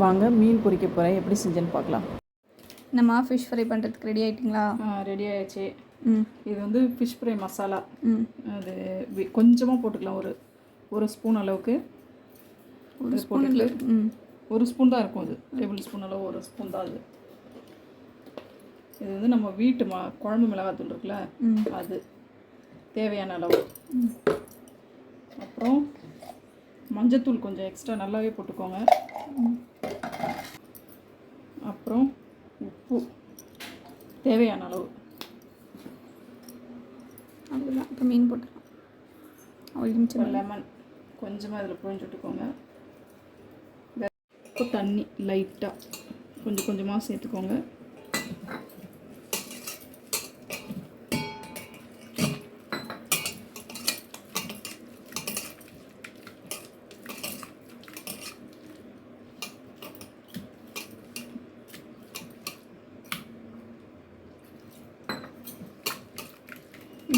வாங்க மீன் பொரிக்க போகிறேன் எப்படி செஞ்சேன்னு பார்க்கலாம். நம்ம ஃபிஷ் ஃப்ரை பண்ணுறதுக்கு ரெடி ஆயிட்டிங்களா? ரெடி ஆயிடுச்சு ம். இது வந்து ஃபிஷ் ஃப்ரை மசாலா ம். அது கொஞ்சமாக போட்டுக்கலாம். ஒரு ஒரு ஸ்பூன் அளவுக்கு ஒரு ஸ்பூன் இல்லை ம். ஒரு ஸ்பூன் தான் இருக்கும் அது. டேபிள் ஸ்பூன் அளவு ஒரு ஸ்பூன் தான் அது. இது வந்து நம்ம வீட்டு மா குழம்பு மிளகாத்தூள் இருக்குல்ல ம். அது தேவையான அளவு. அப்புறம் மஞ்சத்தூள் கொஞ்சம் எக்ஸ்ட்ரா நல்லாவே போட்டுக்கோங்க அப்புறம் உப்பு தேவையான அளவு. அவ்வளோதான் இப்போ மீன் போட்டுக்கலாம். நிமிஷம் லெமன் கொஞ்சமாக இதில் புழிஞ்சு விட்டுக்கோங்க. இப்போ தண்ணி லைட்டாக கொஞ்சம் கொஞ்சமாக சேர்த்துக்கோங்க.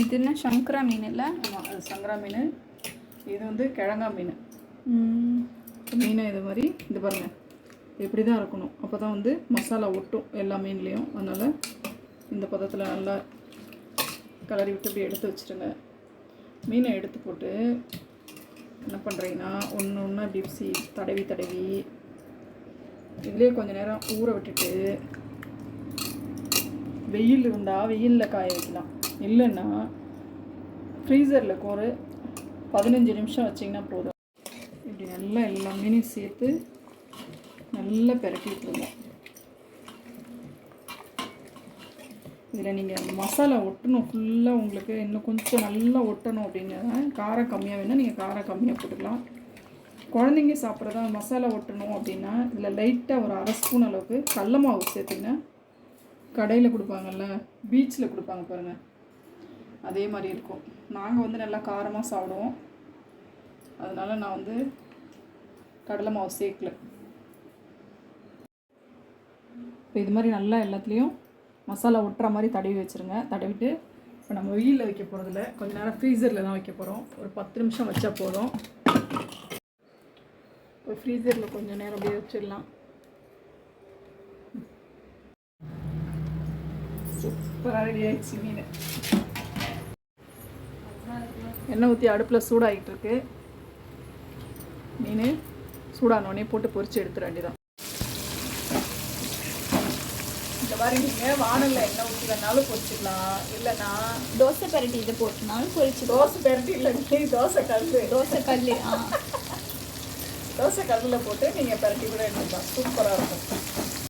இது என்ன? சங்கரா மீன் இல்லை ஆமாம் அது சங்கரா மீன். இது வந்து கிழங்கா மீன். மீனை இது மாதிரி இது பாருங்கள் இப்படி தான் இருக்கணும். அப்போ தான் வந்து மசாலா ஒட்டும் எல்லா மீன்லேயும். அதனால் இந்த பதத்தில் நல்லா கலரி விட்டு இப்படி எடுத்து வச்சுருங்க மீனை எடுத்து போட்டு என்ன பண்ணுறீங்கன்னா ஒன்று ஒன்று இப்படி தடவி தடவி இதுலேயே கொஞ்ச நேரம் ஊற விட்டுட்டு வெயில் இருந்தால் வெயிலில் காய வைக்கலாம். இல்லைன்னா ஃப்ரீசரில் ஒரு பதினஞ்சு நிமிஷம் வச்சிங்கன்னா போதும். இப்படி நல்லா எல்லா மீனையும் சேர்த்து நல்லா பெரட்டி விட்டுருங்க. இதில் நீங்கள் மசாலா ஒட்டணும். ஃபுல்லாக உங்களுக்கு இன்னும் கொஞ்சம் நல்லா ஒட்டணும் அப்படின்னா காரம் கம்மியாக வேணால் நீங்கள் காரம் கம்மியாக போட்டுக்கலாம். குழந்தைங்க சாப்பிட்றதா மசாலா ஒட்டணும் அப்படின்னா இதில் லைட்டாக ஒரு அரை ஸ்பூன் அளவுக்கு கடல மாவு சேர்த்திங்கன்னா கடையில் கொடுப்பாங்கல்ல பீச்சில் கொடுப்பாங்க பாருங்கள் அதே மாதிரி இருக்கும். நாங்கள் வந்து நல்லா காரமாக சாப்பிடுவோம். அதனால் நான் வந்து கடலை மாவு சேர்க்கல. இப்போ இது மாதிரி நல்லா எல்லாத்துலேயும் மசாலா ஒட்டுற மாதிரி தடவி வச்சுருங்க. தடவிட்டு இப்போ நம்ம வெயிலில் வைக்க போகிறதில்ல கொஞ்ச நேரம் ஃப்ரீசரில் தான் வைக்க போகிறோம் ஒரு பத்து நிமிஷம் வச்சா போதும். இப்போ ஃப்ரீசரில் கொஞ்சம் நேரம் அப்படியே வச்சிடலாம். சூப்பராக ரெடி ஆயிடுச்சு மீன். எண்ணெய் ஊற்றி அடுப்பில் சூடாகிட்டு இருக்கு மீன் சூடானோடனே போட்டு பொரிச்சு எடுத்துட வேண்டியதான் இந்த மாதிரி நீங்கள் வானலில் எண்ணெய் ஊற்றி வேணாலும் பொரிச்சிக்கலாம். இல்லைன்னா தோசை பரட்டி இதை போட்டுனாலும் பொரிச்சு தோசை பெரட்டி இல்லை தோசை கல் தோசை கல் ஆ. தோசை கல்லில் போட்டு நீங்கள் பெரட்டி கூட எடுத்துக்கலாம். சூப்பராக இருக்கும்.